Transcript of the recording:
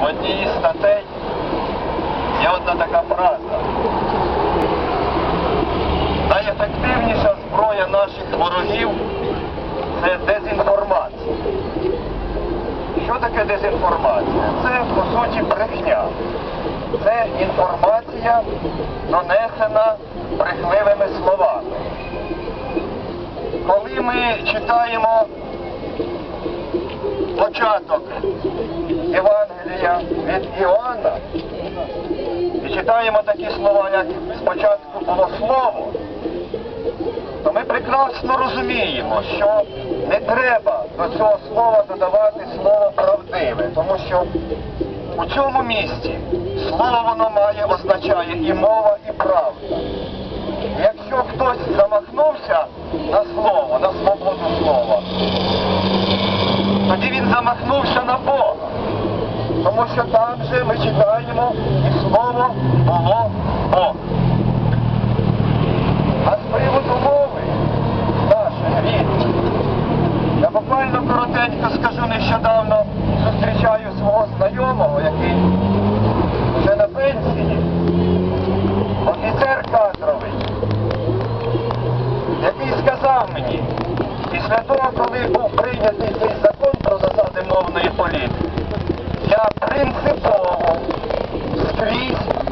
в одній із статей є одна така фраза. Найефективніша зброя наших ворогів це дезінформація. Що таке дезінформація? Це, по суті, брехня. Це інформація, донесена брехливими словами. Коли ми читаємо початок Євангелія від Іоанна і читаємо такі слова, як спочатку було слово, то ми прекрасно розуміємо, що не треба до цього слова додавати слово правдиве, тому що у цьому місці слово воно має, означає і мова, і правда. І Якщо хтось замахнувся на слово, на свободу слова, тоді він замахнувся на Бога. Тому що там же ми читаємо, і слово було Бог. А з приводу мови наших рідних, я буквально коротенько скажу нещодавно зустрічаю свого знайомого, який вже на пенсії, офіцер кадровий, який сказав мені, після того, коли був прийнятий цей закон про засади мовної політики, Simple Street